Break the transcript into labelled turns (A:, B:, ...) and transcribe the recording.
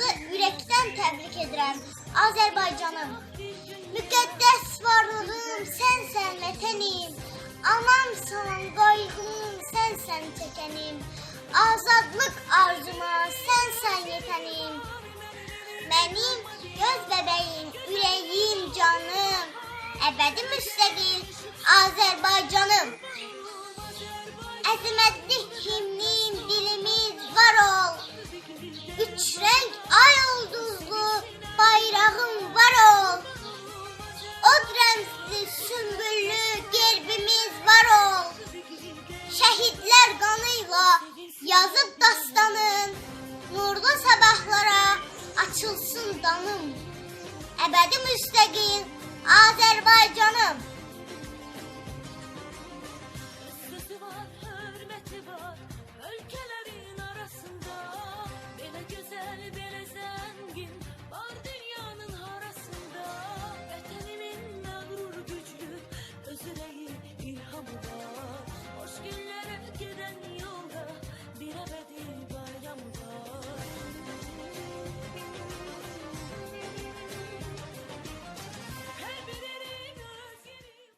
A: halkı yürekten tebrik edirəm. Azərbaycanım, müqəddəs varlığım, sənsən vətənim. Anamsan, qayğım, sənsən çəkənim. Azadlıq arzuma sənsən yetənim. Mənim göz bəbəyim, ürəyim, canım. Əbədi müstəqil Azərbaycanım. Əzəmətli himnim, açılsın danım. Ebedi müstegil Azerbaycanım. Ülkeler...